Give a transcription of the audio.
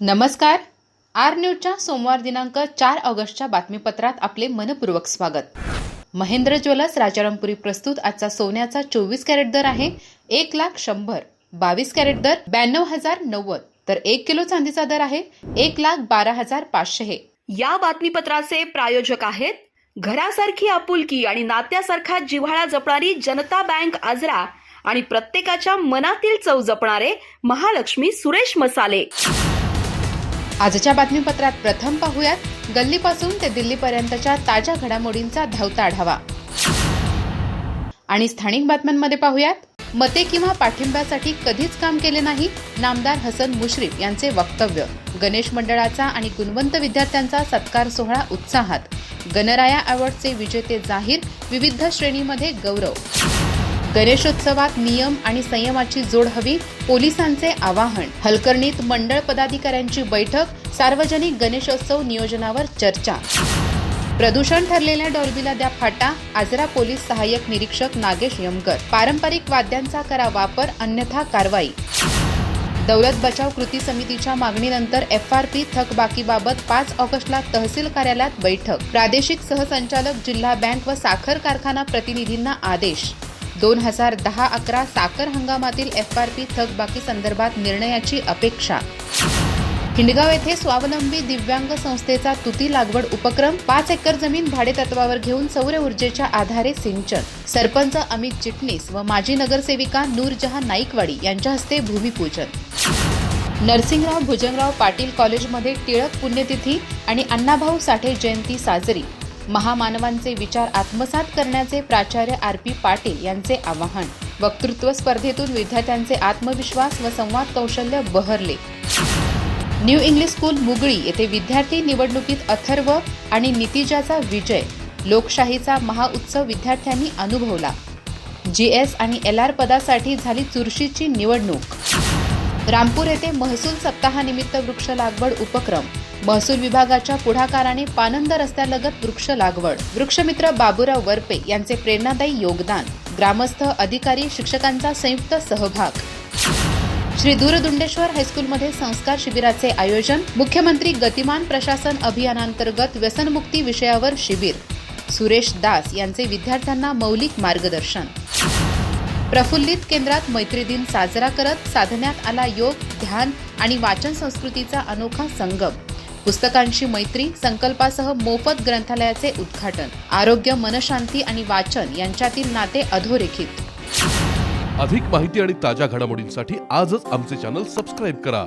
नमस्कार. आर न्यूजच्या सोमवार दिनांक चार ऑगस्टच्या बातमीपत्रात आपले मनपूर्वक स्वागत. महेंद्र ज्वेलर्स राजारामपुरी प्रस्तुत आजचा सोन्याचा चोवीस कॅरेट दर आहे. एक लाख शंभर बावीस कॅरेट दर ब्याण्णव हजार नव्वद तर एक किलो चांदीचा दर आहे. एक लाख बारा हजार पाचशे हे. या बातमीपत्राचे प्रायोजक आहेत घरासारखी आपुलकी आणि नात्यासारखा जिव्हाळा जपणारी जनता बँक आजरा आणि प्रत्येकाच्या मनातील चव जपणारे महालक्ष्मी सुरेश मसाले. आजच्या बातमीपत्रात प्रथम पाहूयात गल्लीपासून ते दिल्लीपर्यंतच्या ताज्या घडामोडींचा धावता आढावा. आणि स्थानिक बातम्यांमध्ये पाहूयात मते किंवा पाठिंब्यासाठी कधीच काम केले नाही नामदार हसन मुश्रीफ यांचे वक्तव्य. गणेश मंडळाचा आणि गुणवंत विद्यार्थ्यांचा सत्कार सोहळा उत्साहात. गणराया अवॉर्डचे विजेते जाहीर विविध श्रेणीमध्ये गौरव. गणेशोत्सवात नियम आणि संयमाची जोड हवी पोलिसांचे आवाहन. हलकर्णीत मंडळ पदाधिकाऱ्यांची बैठक सार्वजनिक गणेशोत्सव नियोजनावर चर्चा. प्रदूषण ठरलेल्या डॉल्बीला द्या फाटा आजरा पोलीस सहाय्यक निरीक्षक नागेश यमकर. पारंपरिक वाद्यांचा करा वापर अन्यथा कारवाई. दौलत बचाव कृती समितीच्या मागणीनंतर एफ आर पी थकबाकीबाबत पाच ऑगस्टला तहसील कार्यालयात बैठक. प्रादेशिक सहसंचालक जिल्हा बँक व साखर कारखाना प्रतिनिधींना आदेश. दोन हजार दहा अकरा साखर हंगामातील एफ आर पी थकबाकी संदर्भात निर्णयाची अपेक्षा. हिंडगाव येथे स्वावलंबी दिव्यांग संस्थेचा तुती लागवड उपक्रम पाच एकर जमीन भाडेतत्वावर घेऊन सौर ऊर्जेच्या आधारे सिंचन. सरपंच अमित चिटणीस व माजी नगरसेविका नूरजहां नाईकवाडी यांच्या हस्ते भूमिपूजन. नरसिंगराव भुजंगराव पाटील कॉलेजमध्ये टिळक पुण्यतिथी आणि अण्णाभाऊ साठे जयंती साजरी. महामानवांचे विचार आत्मसात करण्याचे प्राचार्य आर पी पाटील यांचे आवाहन. वक्तृत्व स्पर्धेतून विद्यार्थ्यांचे आत्मविश्वास व संवाद कौशल्य बहरले. न्यू इंग्लिश स्कूल मुगळी येथे विद्यार्थी निवडणुकीत अथर्व आणि नितिजाचा विजय. लोकशाहीचा महाउत्सव विद्यार्थ्यांनी अनुभवला. जी एस आणि एल आर पदासाठी झाली चुरशीची निवडणूक. रामपूर येथे महसूल सप्ताहानिमित्त वृक्ष लागवड उपक्रम. महसूल विभागाच्या पुढाकाराने पानंद रस्त्यालगत वृक्ष लागवड. वृक्षमित्र बाबूराव वरपे यांचे प्रेरणादायी योगदान. ग्रामस्थ अधिकारी शिक्षकांचा संयुक्त सहभाग. श्री दूरदुंडेश्वर हायस्कूलमध्ये संस्कार शिबिराचे आयोजन. मुख्यमंत्री गतिमान प्रशासन अभियानांतर्गत व्यसनमुक्ती विषयावर शिबिर. सुरेश दास यांचे विद्यार्थ्यांना मौलिक मार्गदर्शन. प्रफुल्लित केंद्रात मैत्री दिन साजरा करत साधण्यात आला योग ध्यान आणि वाचन संस्कृतीचा अनोखा संगम. पुस्तकांची मैत्री संकल्पासह मोफत ग्रंथालयाचे उद्घाटन आरोग्य मनशांती आणि वाचन यांच्यातील नाते अधोरेखित. अधिक माहिती आणि ताज्या घडामोडींसाठी आजच आमचे चॅनल सबस्क्राईब करा.